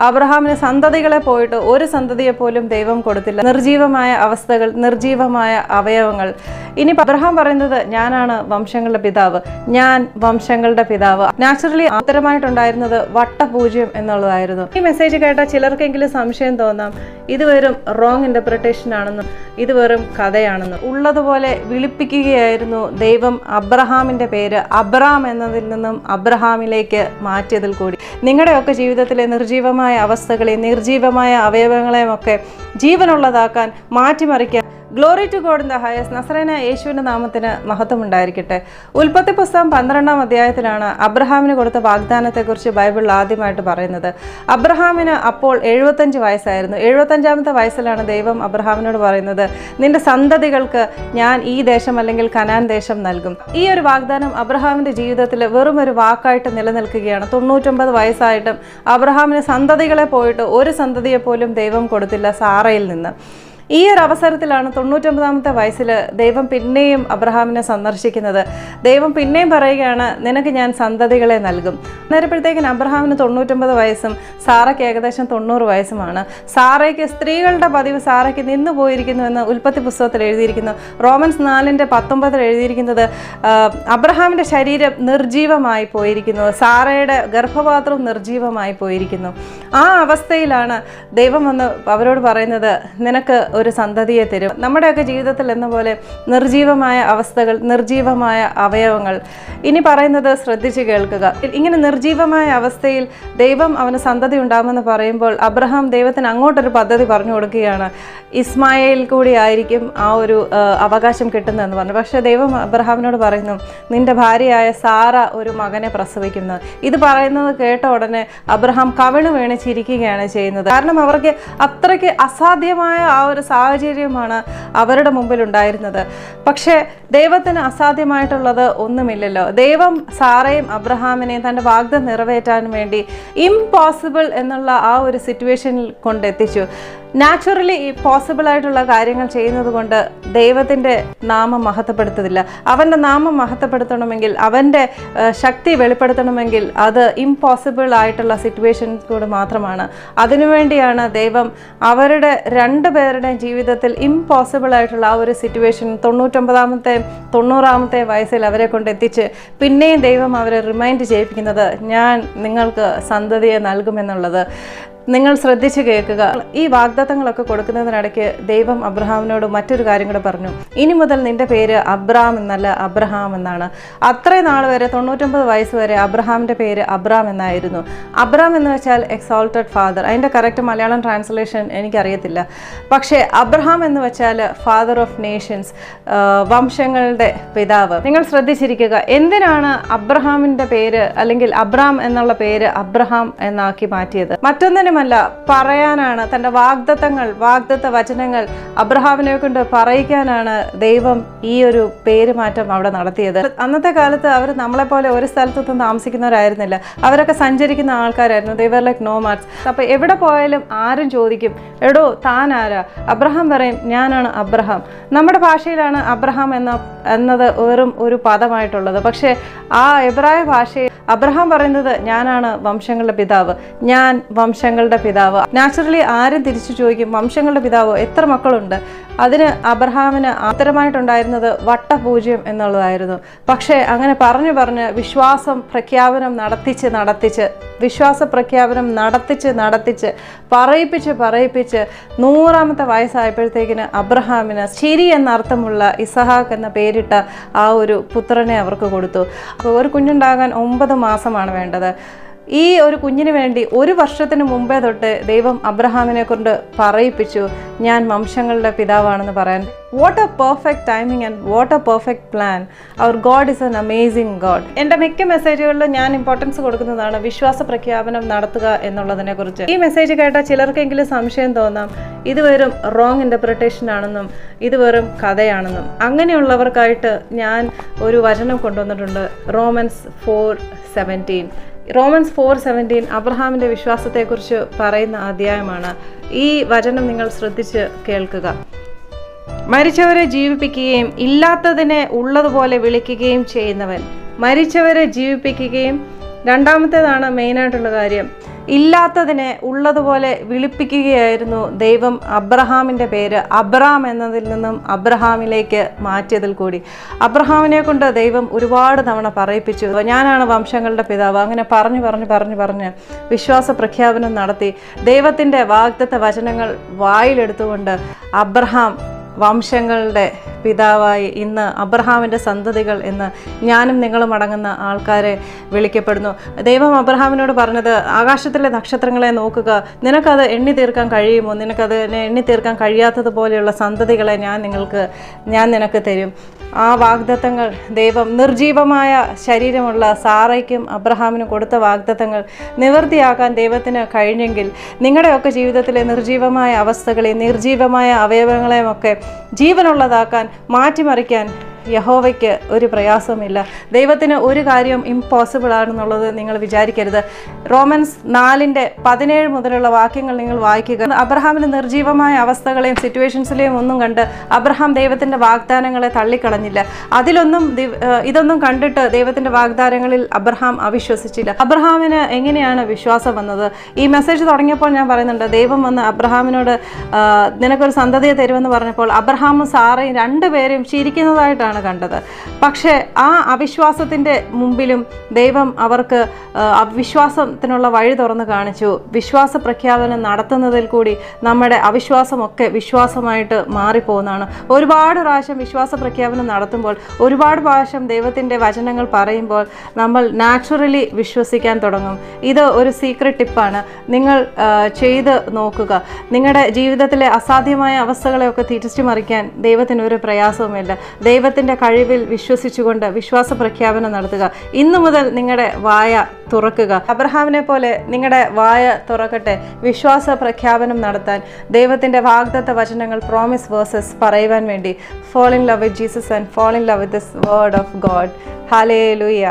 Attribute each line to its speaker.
Speaker 1: അബ്രഹാമിന് സന്തതികളെ പോയിട്ട് ഒരു സന്തതിയെ പോലും ദൈവം കൊടുത്തില്ല. നിർജീവമായ അവസ്ഥകൾ നിർജീവമായ അവയവങ്ങൾ. ഇനി അബ്രഹാം പറയുന്നത് ഞാനാണ് വംശങ്ങളുടെ പിതാവ്. ഞാൻ വംശങ്ങളുടെ പിതാവ്. നാച്ചുറലി ഉത്തരമായിട്ടുണ്ടായിരുന്നത് വട്ടപൂജ്യം എന്നുള്ളതായിരുന്നു. ഈ മെസ്സേജ് കേട്ട ചിലർക്കെങ്കിലും സംശയം തോന്നാം. ഇത് വെറും റോങ് ഇന്റർപ്രിട്ടേഷൻ ആണെന്നും ഇത് വെറും കഥയാണെന്നും. ഉള്ളതുപോലെ വിളിപ്പിക്കുകയായിരുന്നു ദൈവം അബ്രഹാമിന്റെ പേര്. അബ്രാം എന്നതിൽ നിന്നും അബ്രഹാമിലേക്ക് മാറ്റിയതിൽ കൂടി. നിങ്ങളുടെയൊക്കെ ജീവിതത്തിലെ നിർജീവമായ അവസ്ഥകളെ നിർജീവമായ അവയവങ്ങളെയുമൊക്കെ ജീവനുള്ളതാക്കാൻ മാറ്റിമറിക്കാൻ glory to God in the highest Nazarene യേശുവിന്റെ നാമത്തിന് മഹത്വം ഉണ്ടായിരിക്കട്ടെ ഉൽപ്പത്തി പുസ്തകം പന്ത്രണ്ടാം അധ്യായത്തിലാണ് അബ്രഹാമിന് കൊടുത്ത വാഗ്ദാനത്തെക്കുറിച്ച് ബൈബിളിൽ ആദ്യമായിട്ട് പറയുന്നത്. അബ്രഹാമിന് അപ്പോൾ എഴുപത്തഞ്ച് വയസ്സായിരുന്നു. എഴുപത്തഞ്ചാമത്തെ വയസ്സിലാണ് ദൈവം അബ്രഹാമിനോട് പറയുന്നത് നിന്റെ സന്തതികൾക്ക് ഞാൻ ഈ ദേശം അല്ലെങ്കിൽ കനാൻ ദേശം നൽകും. ഈ ഒരു വാഗ്ദാനം അബ്രഹാമിന്റെ ജീവിതത്തിൽ വെറും ഒരു വാക്കായിട്ട് നിലനിൽക്കുകയാണ്. തൊണ്ണൂറ്റൊമ്പത് വയസ്സായിട്ടും അബ്രഹാമിന് സന്തതികളെ പോയിട്ട് ഒരു സന്തതിയെ പോലും ദൈവം കൊടുത്തില്ല സാറയിൽ നിന്ന്. ഈ ഒരു അവസരത്തിലാണ് തൊണ്ണൂറ്റൊമ്പതാമത്തെ വയസ്സിൽ ദൈവം പിന്നെയും അബ്രഹാമിനെ സന്ദർശിക്കുന്നത്. ദൈവം പിന്നെയും പറയുകയാണ് നിനക്ക് ഞാൻ സന്തതികളെ നൽകും. അന്നേരപ്പോഴത്തേക്കിന് അബ്രഹാമിന് തൊണ്ണൂറ്റൊമ്പത് വയസ്സും സാറയ്ക്ക് ഏകദേശം തൊണ്ണൂറ് വയസ്സുമാണ്. സാറയ്ക്ക് സ്ത്രീകളുടെ പതിവ് സാറയ്ക്ക് നിന്നു പോയിരിക്കുന്നു എന്ന് ഉൽപ്പത്തി പുസ്തകത്തിൽ എഴുതിയിരിക്കുന്നു. റോമൻസ് നാലിന്റെ പത്തൊമ്പതിൽ എഴുതിയിരിക്കുന്നത് അബ്രഹാമിന്റെ ശരീരം നിർജീവമായി പോയിരിക്കുന്നു. സാറയുടെ ഗർഭപാത്രവും നിർജീവമായി പോയിരിക്കുന്നു. ആ അവസ്ഥയിലാണ് ദൈവം വന്ന് അവരോട് പറയുന്നത് നിനക്ക് ഒരു സന്തതിയെ തരും. നമ്മുടെയൊക്കെ ജീവിതത്തിൽ എന്ന പോലെ നിർജീവമായ അവസ്ഥകൾ നിർജീവമായ അവയവങ്ങൾ. ഇനി പറയുന്നത് ശ്രദ്ധിച്ച് കേൾക്കുക. ഇങ്ങനെ നിർജീവമായ അവസ്ഥയിൽ ദൈവം അവന് സന്തതി ഉണ്ടാകുമെന്ന് പറയുമ്പോൾ അബ്രഹാം ദൈവത്തിന് അങ്ങോട്ടൊരു പദ്ധതി പറഞ്ഞു കൊടുക്കുകയാണ്. ഇസ്മായിൽ കൂടി ആയിരിക്കും ആ ഒരു അവകാശം കിട്ടുന്നതെന്ന് പറഞ്ഞു. പക്ഷേ ദൈവം അബ്രഹാമിനോട് പറയുന്നു നിന്റെ ഭാര്യയായ സാറ ഒരു മകനെ പ്രസവിക്കുന്നു. ഇത് പറയുന്നത് കേട്ട ഉടനെ അബ്രഹാം കവിണ് വേണിച്ചിരിക്കുകയാണ് ചെയ്യുന്നത്. കാരണം അവർക്ക് അത്രയ്ക്ക് അസാധ്യമായ ആ ഒരു സാഹചര്യമാണ് അവരുടെ മുമ്പിൽ ഉണ്ടായിരുന്നത് പക്ഷേ ദൈവത്തിന് അസാധ്യമായിട്ടുള്ളത് ഒന്നുമില്ലല്ലോ. ദൈവം സാറയും അബ്രഹാമിനെയും തന്റെ വാഗ്ദം നിറവേറ്റാൻ വേണ്ടി ഇംപോസിബിൾ എന്നുള്ള ആ ഒരു സിറ്റുവേഷനിൽ കൊണ്ടെത്തിച്ചു. നാച്ചുറലി പോസിബിൾ ആയിട്ടുള്ള കാര്യങ്ങൾ ചെയ്യുന്നത് കൊണ്ട് ദൈവത്തിന്റെ നാമം മഹത്വപ്പെടുത്തതില്ല. അവന്റെ നാമം മഹത്വപ്പെടുത്തണമെങ്കിൽ അവന്റെ ശക്തി വെളിപ്പെടുത്തണമെങ്കിൽ അത് ഇംപോസിബിൾ ആയിട്ടുള്ള സിറ്റുവേഷൻ കൂടെ മാത്രമാണ്. അതിനുവേണ്ടിയാണ് ദൈവം അവരുടെ രണ്ട് പേരുടെയും ജീവിതത്തിൽ ഇമ്പോസിബിൾ ആയിട്ടുള്ള ആ ഒരു സിറ്റുവേഷൻ തൊണ്ണൂറ്റൊമ്പതാമത്തെ തൊണ്ണൂറാമത്തെ വയസ്സിൽ അവരെ കൊണ്ട് എത്തിച്ച് പിന്നെയും ദൈവം അവരെ റിമൈൻഡ് ചെയ്യിപ്പിക്കുന്നത് ഞാൻ നിങ്ങൾക്ക് സന്തതിയെ നൽകുമെന്നുള്ളത്. നിങ്ങൾ ശ്രദ്ധിച്ചു കേൾക്കുക. ഈ വാഗ്ദത്തങ്ങളൊക്കെ കൊടുക്കുന്നതിനിടയ്ക്ക് ദൈവം അബ്രഹാമിനോട് മറ്റൊരു കാര്യം കൂടെ പറഞ്ഞു. ഇനി മുതൽ നിന്റെ പേര് അബ്രാം എന്നല്ല അബ്രഹാം എന്നാണ്. അത്രയും നാൾ വരെ തൊണ്ണൂറ്റൊമ്പത് വയസ്സ് വരെ അബ്രഹാമിന്റെ പേര് അബ്രാം എന്നായിരുന്നു. അബ്രാം എന്ന് വെച്ചാൽ എക്സോൾട്ടഡ് ഫാദർ അതിന്റെ കറക്റ്റ് മലയാളം ട്രാൻസ്ലേഷൻ എനിക്കറിയത്തില്ല. പക്ഷേ അബ്രഹാം എന്ന് വെച്ചാൽ ഫാദർ ഓഫ് നേഷൻസ് വംശങ്ങളുടെ പിതാവ്. നിങ്ങൾ ശ്രദ്ധിച്ചിരിക്കുക. എന്തിനാണ് അബ്രഹാമിന്റെ പേര് അല്ലെങ്കിൽ അബ്രാം എന്നുള്ള പേര് അബ്രഹാം എന്നാക്കി മാറ്റിയത്? മറ്റൊന്നിനുമല്ല പറയാനാണ് തന്റെ വാഗ്ദത്തങ്ങൾ വാഗ്ദത്ത വചനങ്ങൾ അബ്രഹാമിനെ കൊണ്ട് പറയിക്കാനാണ് ദൈവം ഈ ഒരു പേരുമാറ്റം അവിടെ നടത്തിയത്. അന്നത്തെ കാലത്ത് അവർ നമ്മളെപ്പോലെ ഒരു സ്ഥലത്തൊന്നും താമസിക്കുന്നവരായിരുന്നില്ല. അവരൊക്കെ സഞ്ചരിക്കുന്ന ആൾക്കാരായിരുന്നു. ദൈവർ ലൈക്ക് നോ മാർക്സ് അപ്പോൾ എവിടെ പോയാലും ആരും ചോദിക്കും എടോ താൻ ആരാ? അബ്രഹാം പറയും ഞാനാണ് അബ്രഹാം. നമ്മുടെ ഭാഷയിലാണ് അബ്രഹാം എന്ന എന്നത് വെറും ഒരു പദമായിട്ടുള്ളത്. പക്ഷേ ആ എബ്രായ ഭാഷയിൽ അബ്രഹാം പറയുന്നത് ഞാനാണ് വംശങ്ങളുടെ പിതാവ്. ഞാൻ വംശങ്ങളുടെ പിതാവ്. നാച്ചുറലി ആരും തിരിച്ചു ചോദിക്കും വംശങ്ങളുടെ പിതാവ്? എത്ര മക്കളുണ്ട്? അതിന് അബ്രഹാമിന് ആത്തരമായിട്ടുണ്ടായിരുന്നത് വട്ടപൂജ്യം എന്നുള്ളതായിരുന്നു. പക്ഷേ അങ്ങനെ പറഞ്ഞു പറഞ്ഞ് വിശ്വാസം പ്രഖ്യാപനം നടത്തിച്ച് നടത്തിച്ച് വിശ്വാസ പ്രഖ്യാപനം നടത്തിച്ച് നടത്തിച്ച് പറയിപ്പിച്ച് പറയിപ്പിച്ച് നൂറാമത്തെ വയസ്സായപ്പോഴത്തേക്കിന് അബ്രഹാമിന് ശരി എന്നർത്ഥമുള്ള ഇസഹാക്ക് എന്ന പേരിട്ട ആ ഒരു പുത്രനെ അവർക്ക് കൊടുത്തു. അപ്പോൾ ഒരു കുഞ്ഞുണ്ടാകാൻ ഒമ്പത് മാസമാണ് വേണ്ടത്. ഈ ഒരു കുഞ്ഞിന് വേണ്ടി ഒരു വർഷത്തിന് മുമ്പേ തൊട്ട് ദൈവം അബ്രഹാമിനെ കൊണ്ട് പറയിപ്പിച്ചു. ഞാൻ വംശങ്ങളുടെ പിതാവാണെന്ന് പറയാൻ what a perfect timing and what a perfect plan our God is an amazing God എന്റെ മിക്ക മെസ്സേജുകളിലും ഞാൻ ഇമ്പോർട്ടൻസ് കൊടുക്കുന്നതാണ് വിശ്വാസ പ്രഖ്യാപനം നടത്തുക എന്നുള്ളതിനെ കുറിച്ച്. ഈ മെസ്സേജ് കേട്ട ചിലർക്കെങ്കിലും സംശയം തോന്നാം. ഇത് വെറും റോങ് ഇന്റർപ്രിട്ടേഷൻ ആണെന്നും ഇത് വെറും കഥയാണെന്നും. അങ്ങനെയുള്ളവർക്കായിട്ട് ഞാൻ ഒരു വചനം കൊണ്ടുവന്നിട്ടുണ്ട്. Romans four seventeen Romans four seventeen അബ്രഹാമിന്റെ വിശ്വാസത്തെക്കുറിച്ച് പറയുന്ന അധ്യായമാണ്. ഈ വചനം നിങ്ങൾ ശ്രദ്ധിച്ച് കേൾക്കുക. മരിച്ചവരെ ജീവിപ്പിക്കുകയും ഇല്ലാത്തതിനെ ഉള്ളതുപോലെ വിളിക്കുകയും ചെയ്യുന്നവൻ മരിച്ചവരെ ജീവിപ്പിക്കുകയും രണ്ടാമത്തേതാണ് മെയിനായിട്ടുള്ള കാര്യം. ഇല്ലാത്തതിനെ ഉള്ളതുപോലെ വിളിപ്പിക്കുകയായിരുന്നു ദൈവം അബ്രഹാമിന്റെ പേര്. അബ്രാം എന്നതിൽ നിന്നും അബ്രഹാമിലേക്ക് മാറ്റിയതിൽ കൂടി. അബ്രഹാമിനെ കൊണ്ട് ദൈവം ഒരുപാട് തവണ പറയിപ്പിച്ചു. ഞാനാണ് വംശങ്ങളുടെ പിതാവ്. അങ്ങനെ പറഞ്ഞു പറഞ്ഞു പറഞ്ഞു പറഞ്ഞ് വിശ്വാസ പ്രഖ്യാപനം നടത്തി ദൈവത്തിന്റെ വാഗ്ദത്ത വചനങ്ങൾ വായിലെടുത്തുകൊണ്ട് അബ്രഹാം വംശങ്ങളുടെ പിതാവായി ഇന്ന് അബ്രഹാമിന്റെ സന്തതികൾ എന്ന് ഞാനും നിങ്ങളും അടങ്ങുന്ന ആൾക്കാരെ വിളിക്കപ്പെടുന്നു. ദൈവം അബ്രഹാമിനോട് പറഞ്ഞത് ആകാശത്തിലെ നക്ഷത്രങ്ങളെ നോക്കുക. നിനക്കത് എണ്ണി തീർക്കാൻ കഴിയുമോ? നിനക്കത് എണ്ണി തീർക്കാൻ കഴിയാത്തതുപോലെയുള്ള സന്തതികളെ ഞാൻ നിങ്ങൾക്ക് ഞാൻ നിനക്ക് തരും. ആ വാഗ്ദത്തങ്ങൾ ദൈവം നിർജീവമായ ശരീരമുള്ള സാറയ്ക്കും അബ്രഹാമിനും കൊടുത്ത വാഗ്ദത്തങ്ങൾ നിവൃത്തിയാക്കാൻ ദൈവത്തിന് കഴിഞ്ഞെങ്കിൽ നിങ്ങളുടെയൊക്കെ ജീവിതത്തിലെ നിർജീവമായ അവസ്ഥകളെ നിർജീവമായ അവയവങ്ങളെയുമൊക്കെ ജീവനുള്ളതാക്കാൻ മാറ്റിമറിക്കാൻ യഹോവയ്ക്ക് ഒരു പ്രയാസവുമില്ല. ദൈവത്തിന് ഒരു കാര്യം ഇമ്പോസിബിൾ ആണെന്നുള്ളത് നിങ്ങൾ വിചാരിക്കരുത്. റോമൻസ് നാലിന്റെ പതിനേഴ് മുതലുള്ള വാക്യങ്ങൾ നിങ്ങൾ വായിക്കുക. അബ്രഹാമിന് നിർജീവമായ അവസ്ഥകളെയും സിറ്റുവേഷൻസിലെയും ഒന്നും കണ്ട് അബ്രഹാം ദൈവത്തിന്റെ വാഗ്ദാനങ്ങളെ തള്ളിക്കളഞ്ഞില്ല. അതിലൊന്നും ഇതൊന്നും കണ്ടിട്ട് ദൈവത്തിന്റെ വാഗ്ദാനങ്ങളിൽ അബ്രഹാം അവിശ്വസിച്ചില്ല. അബ്രഹാമിന് എങ്ങനെയാണ് വിശ്വാസം വന്നത്? ഈ മെസ്സേജ് തുടങ്ങിയപ്പോൾ ഞാൻ പറയുന്നുണ്ട് ദൈവം വന്ന് അബ്രഹാമിനോട് നിനക്കൊരു സന്തതിയെ തരുമെന്ന് പറഞ്ഞപ്പോൾ അബ്രഹാമും സാറയും രണ്ടുപേരെയും ചിരിക്കുന്നതായിട്ടാണ് കണ്ടത്. പക്ഷേ ആ അവിശ്വാസത്തിന്റെ മുമ്പിലും ദൈവം അവർക്ക് അവിശ്വാസത്തിനുള്ള വഴി തുറന്നു കാണിച്ചു. വിശ്വാസ പ്രഖ്യാപനം നടത്തുന്നതിൽ കൂടി നമ്മുടെ അവിശ്വാസമൊക്കെ വിശ്വാസമായിട്ട് മാറിപ്പോകുന്നതാണ്. ഒരുപാട് പ്രാവശ്യം വിശ്വാസ പ്രഖ്യാപനം നടത്തുമ്പോൾ ഒരുപാട് പ്രാവശ്യം ദൈവത്തിന്റെ വചനങ്ങൾ പറയുമ്പോൾ നമ്മൾ നാച്ചുറലി വിശ്വസിക്കാൻ തുടങ്ങും. ഇത് ഒരു സീക്രട്ട് ടിപ്പാണ് നിങ്ങൾ ചെയ്ത് നോക്കുക. നിങ്ങളുടെ ജീവിതത്തിലെ അസാധ്യമായ അവസ്ഥകളെയൊക്കെ തിരിച്ചു മറിക്കാൻ ദൈവത്തിന് ഒരു പ്രയാസവുമില്ല. ദൈവത്തിന്റെ കഴിവിൽ വിശ്വസിച്ചുകൊണ്ട് വിശ്വാസ പ്രഖ്യാപനം നടത്തുക. ഇന്നു മുതൽ നിങ്ങളുടെ വായ തുറക്കുക. അബ്രഹാമിനെ പോലെ നിങ്ങളുടെ വായ തുറക്കട്ടെ. വിശ്വാസ പ്രഖ്യാപനം നടത്താൻ ദൈവത്തിന്റെ വാഗ്ദത്ത വചനങ്ങൾ പ്രോമിസ് വേഴ്സസ് പറയുവാൻ വേണ്ടി fall in love with Jesus and fall in love with this word of God hallelujah